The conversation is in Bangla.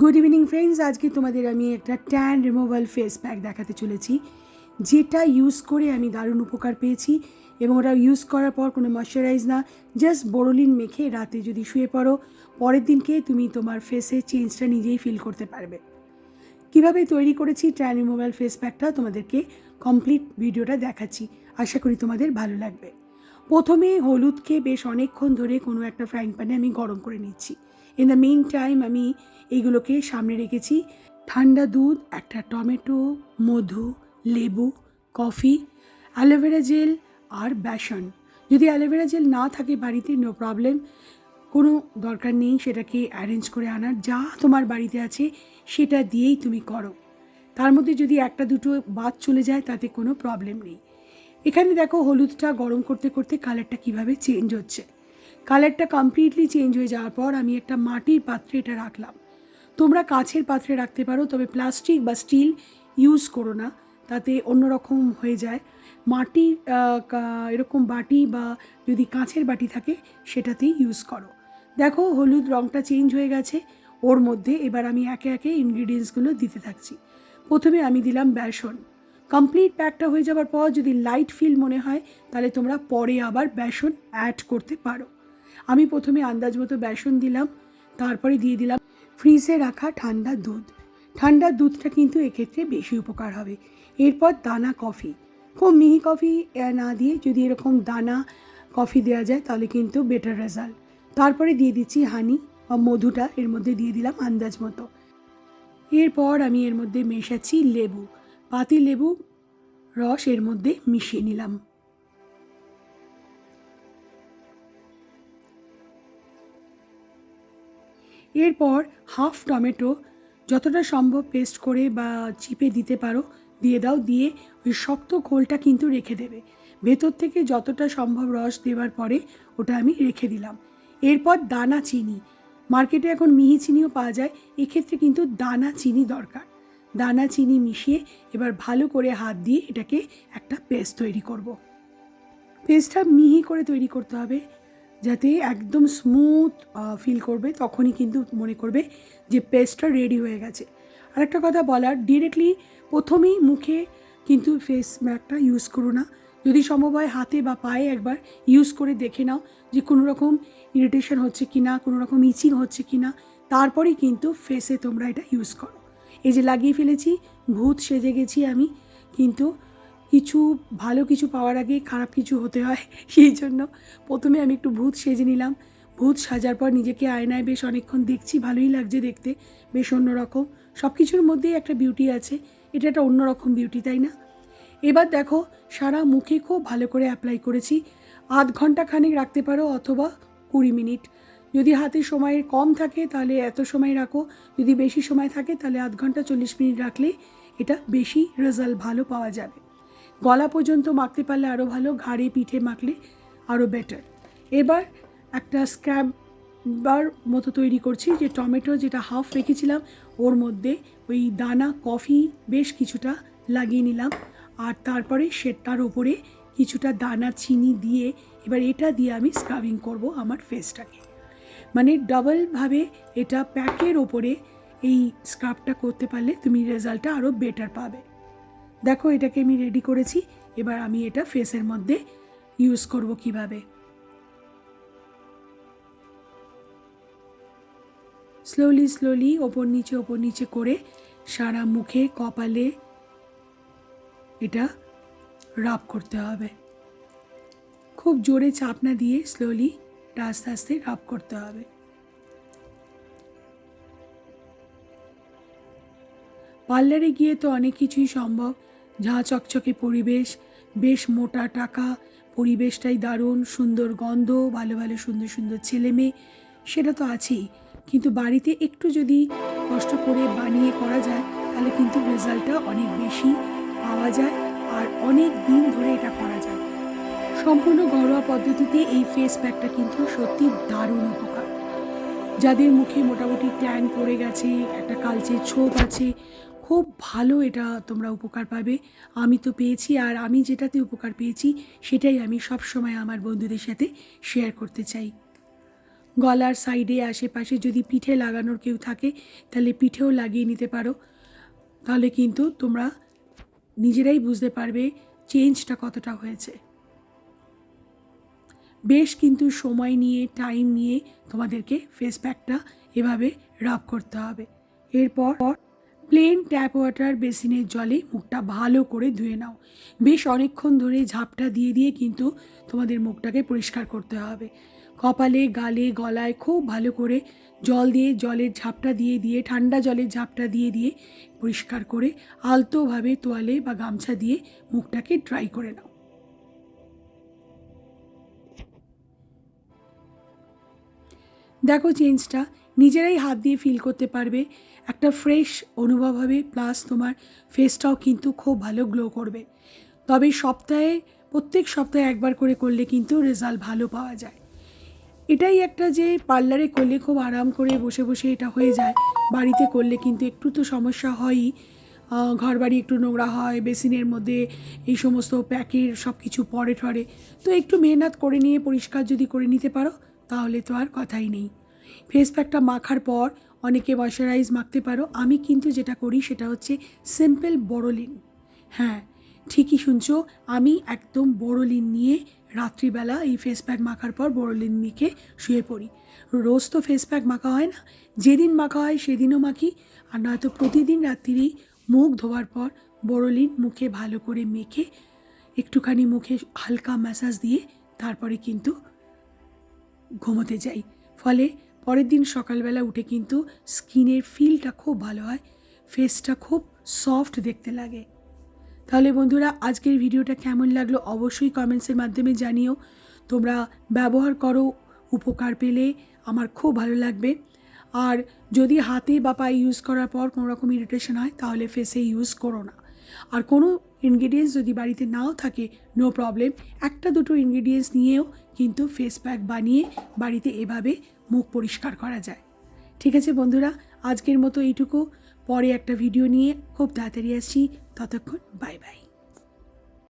গুড ইভিনিং ফ্রেন্ডস আজকে তোমাদের আমি একটা ট্যান রিমুভাল ফেস প্যাক দেখাতে চলেছি, যেটা ইউজ করে আমি দারুণ উপকার পেয়েছি এবং ওটা ইউজ করার পর কোনো ময়শ্চারাইজ না জাস্ট বোরোলিন মেখে রাতে যদি শুয়ে পড়ো, পরের দিনকে তুমি তোমার ফেসে চেঞ্জটা নিজেই ফিল করতে পারবে। কীভাবে তৈরি করেছি ট্যান রিমুভাল ফেস প্যাকটা তোমাদেরকে কমপ্লিট ভিডিওটা দেখাচ্ছি। আশা করি তোমাদের ভালো লাগবে। প্রথমে হলুদকে বেশ অনেকক্ষণ ধরে কোনো একটা ফ্রাইং প্যানে আমি গরম করে নিচ্ছি ইন দ্য মেন টাইম আমি এইগুলোকে সামনে রেখেছি। ঠান্ডা দুধ, একটা টমেটো, মধু, লেবু, কফি অ্যালোভেরা জেল আর বেসন। যদি অ্যালোভেরা জেল না থাকে বাড়িতে নো প্রবলেম কোনো দরকার নেই সেটাকে অ্যারেঞ্জ করে আনার। যা তোমার বাড়িতে আছে, সেটা দিয়েই তুমি করো। তার মধ্যে যদি একটা দুটো বাদ চলে যায়, তাতে কোনো প্রবলেম নেই। এখানে দেখো হলুদটা গরম করতে করতে কালারটা কীভাবে চেঞ্জ হচ্ছে। কালারটা কমপ্লিটলি চেঞ্জ হয়ে যাওয়ার পর আমি একটা মাটির পাত্রে এটা রাখলাম। তোমরা কাছের পাত্রে রাখতে পারো, তবে প্লাস্টিক বা স্টিল ইউজ করো না, তাতে অন্যরকম হয়ে যায়। মাটির এরকম বাটি বা যদি কাঁচের বাটি থাকে, সেটাতেই ইউজ করো। দেখো হলুদ রঙটা চেঞ্জ হয়ে গেছে, ওর মধ্যে এবার আমি একে একে ইনগ্রিডিয়েন্টসগুলো দিতে থাকছি। প্রথমে আমি দিলাম বেসন। কমপ্লিট প্যাকটা হয়ে যাওয়ার পর যদি লাইট ফিল মনে হয়, তাহলে তোমরা পরে আবার বেসন অ্যাড করতে পারো। আমি প্রথমে আন্দাজ মতো বেসন দিলাম, তারপরে দিয়ে দিলাম ফ্রিজে রাখা ঠান্ডা দুধ। ঠান্ডা দুধটা কিন্তু এক্ষেত্রে বেশি উপকার হবে। এরপর দানা কফি খুব মিহি কফি না দিয়ে যদি এরকম দানা কফি দেওয়া যায়, তাহলে কিন্তু বেটার রেজাল্ট তারপরে দিয়ে দিচ্ছি হানি বা মধুটা, এর মধ্যে দিয়ে দিলাম আন্দাজ মতো। এরপর আমি এর মধ্যে মেশাচ্ছি লেবু। পাতি লেবু রস এর মধ্যে মিশিয়ে নিলাম। এরপর হাফ টমেটো যতটা সম্ভব পেস্ট করে বা চিপে দিতে পারো, দিয়ে দাও, দিয়ে ওই শক্ত খোলটা কিন্তু রেখে দেবে। ভেতর থেকে যতটা সম্ভব রস দেওয়ার পরে ওটা আমি রেখে দিলাম। এরপর দানা চিনি। মার্কেটে এখন মিহি চিনিও পাওয়া যায়, এক্ষেত্রে কিন্তু দানা চিনি দরকার। দানা চিনি মিশিয়ে এবার ভালো করে হাত দিয়ে এটাকে একটা পেস্ট তৈরি করব। পেস্টটা মিহি করে তৈরি করতে হবে যাতে একদম স্মুথ ফিল করবে, তখনই কিন্তু মনে করবে যে পেস্টটা রেডি হয়ে গেছে। আরেকটা কথা বলার ডিরেক্টলি প্রথমেই মুখে কিন্তু ফেস ম্যাকটা ইউজ করো না। যদি সম্ভব হয় হাতে বা পায়ে একবার ইউজ করে দেখে নাও যে কোনো রকম ইরিটেশন হচ্ছে কি না কোনো রকম ইচিং হচ্ছে কি না তারপরেই কিন্তু ফেসে তোমরা এটা ইউজ করো। এই যে লাগিয়ে ফেলেছি, ভূত সেজে গেছি আমি। কিন্তু কিছু ভালো কিছু পাওয়ার আগে খারাপ কিছু হতে হয়, সেই জন্য প্রথমে আমি একটু ভূত সেজে নিলাম। ভূত সাজার পর নিজেকে আয়নায় বেশ অনেকক্ষণ দেখছি, ভালোই লাগছে দেখতে, বেশ অন্যরকম। সব কিছুর মধ্যেই একটা বিউটি আছে, এটা একটা অন্যরকম বিউটি তাই না? এবার দেখো, সারা মুখে খুব ভালো করে অ্যাপ্লাই করেছি। আধ ঘণ্টা খানেক রাখতে পারো অথবা কুড়ি মিনিট। যদি হাতে সময় কম থাকে, তাহলে এত সময় রাখো। যদি বেশি সময় থাকে, তাহলে আধ ঘণ্টা চল্লিশ মিনিট রাখলে এটা বেশি রেজাল্ট ভালো পাওয়া যাবে। গলা পর্যন্ত মাখতে পারলে আরও ভালো, ঘাড়ে, পিঠে মাখলে আরও বেটার এবার একটা স্ক্র্যাবার মতো তৈরি করছি, যে টমেটো যেটা হাফ রেখেছিলাম, ওর মধ্যে ওই দানা কফি বেশ কিছুটা লাগিয়ে নিলাম। আর তারপরে সেটার ওপরে কিছুটা দানা, চিনি দিয়ে এবার এটা দিয়ে আমি স্ক্রাবিং করব আমার ফেসটাকে মানে ডাবলভাবে এটা প্যাকের ওপরে এই স্ক্রাবটা করতে পারলে তুমি রেজাল্টটা আরও বেটার পাবে। দেখো, এটাকে আমি রেডি করেছি। এবার আমি এটা ফেসের মধ্যে ইউজ করব কীভাবে। স্লোলি স্লোলি ওপর নিচে ওপর নিচে করে সারা মুখে, কপালে এটা রাব করতে হবে। খুব জোরে চাপ না দিয়ে স্লোলি এটা আস্তে আস্তে রাব করতে হবে। পার্লারে গিয়ে তো অনেক কিছুই সম্ভব। ঝাঁ চকচকে পরিবেশ, বেশ মোটা টাকা, পরিবেশটাই দারুণ, সুন্দর গন্ধ, ভালো ভালো সুন্দর সুন্দর ছেলে মেয়ে, সেটা তো আছেই। কিন্তু বাড়িতে একটু যদি কষ্ট করে বানিয়ে করা যায়, তাহলে কিন্তু রেজাল্টটা অনেক বেশি পাওয়া যায়। আর অনেক দিন ধরে সম্পূর্ণ ঘরোয়া পদ্ধতিতে এই ফেস প্যাকটা কিন্তু সত্যি দারুণ উপকার। যাদের মুখে মোটামুটি ট্যান পড়ে গেছে, একটা কালচে ছোপ আছে, খুব ভালো এটা তোমরা উপকার পাবে। আমি তো পেয়েছি আর আমি যেটাতে উপকার পেয়েছি, সেটাই আমি সব সময় আমার বন্ধুদের সাথে শেয়ার করতে চাই। গলার সাইডে আশেপাশে যদি পিঠে লাগানোর কেউ থাকে, তাহলে পিঠেও লাগিয়ে নিতে পারো। তাহলে কিন্তু তোমরা নিজেরাই বুঝতে পারবে চেঞ্জটা কতটা হয়েছে। বেশ কিন্তু সময় নিয়ে টাইম নিয়ে তোমাদেরকে ফেস প্যাকটা এভাবে রাব করতে হবে। এরপর প্লেন ট্যাপ ওয়াটার বেসিনের জলে মুখটা ভালো করে ধুয়ে নাও। বেশ অনেকক্ষণ ধরে ঝাপটা দিয়ে দিয়ে কিন্তু তোমাদের মুখটাকে পরিষ্কার করতে হবে। কপালে, গালে, গলায় খুব ভালো করে জল দিয়ে জলের ঝাপটা দিয়ে দিয়ে, ঠান্ডা জলের ঝাপটা দিয়ে দিয়ে পরিষ্কার করে আলতোভাবে তোয়ালে বা গামছা দিয়ে মুখটাকে ড্রাই করে নাও। দেখো চেঞ্জটা নিজেরাই হাত দিয়ে ফিল করতে পারবে। একটা ফ্রেশ অনুভব হবে প্লাস তোমার ফেসটাও কিন্তু খুব ভালো গ্লো করবে। তবে সপ্তাহে, প্রত্যেক সপ্তাহে একবার করে করলে কিন্তু রেজাল্ট ভালো পাওয়া যায়। এটাই একটা যে পার্লারে করলে খুব আরাম করে বসে বসে এটা হয়ে যায়। বাড়িতে করলে কিন্তু একটু তো সমস্যা হয়ই। ঘর বাড়ি একটু নোংরা হয়, বেসিনের মধ্যে এই সমস্ত প্যাকের সব কিছু পরে ঠরে তো একটু মেহনত করে নিয়ে, পরিষ্কার যদি করে নিতে পারো, তাহলে তো আর কথাই নেই। ফেস প্যাকটা মাখার পর অনেকে ময়শ্চারাইজ মাখতে পারো। আমি কিন্তু যেটা করি সেটা হচ্ছে সিম্পল বড়লিন হ্যাঁ ঠিকই শুনছো, আমি একদম বড়লিন নিয়ে রাত্রিবেলা এই ফেস প্যাক মাখার পর বড়লিন মেখে শুয়ে পড়ি। রোজ তো ফেস প্যাক মাখা হয় না, যেদিন মাখা হয় সেদিনও মাখি, আর নয়তো প্রতিদিন রাত্রিরেই মুখ ধোয়ার পর বড়লিন মুখে ভালো করে মেখে, একটুখানি মুখে হালকা ম্যাসাজ দিয়ে তারপরে কিন্তু ঘুমোতে যাই। ফলে পরের দিন সকালবেলা উঠে কিন্তু স্কিনের ফিলটা খুব ভালো হয়, ফেসটা খুব সফট দেখতে লাগে। তাহলে বন্ধুরা, আজকের ভিডিওটা কেমন লাগল অবশ্যই কমেন্টসের মাধ্যমে জানিও। তোমরা ব্যবহার করো, উপকার পেলে আমার খুব ভালো লাগবে। আর যদি হাতে বা পায়ে ইউজ করার পর কোনো রকম ইরিটেশন হয়, তাহলে ফেসে ইউজ করো না। আর কোনো ইনগ্রিডিয়েন্টস যদি বাড়িতে নাও থাকে নো প্রবলেম একটা দুটো ইনগ্রিডিয়েন্টস নিয়েও কিন্তু ফেস প্যাক বানিয়ে বাড়িতে এভাবে মুখ পরিষ্কার করা যায়। ঠিক আছে বন্ধুরা, আজকের মতো এইটুকু। পরে একটা ভিডিও নিয়ে খুব তাড়াতাড়ি আসছি। ততক্ষণ বাই বাই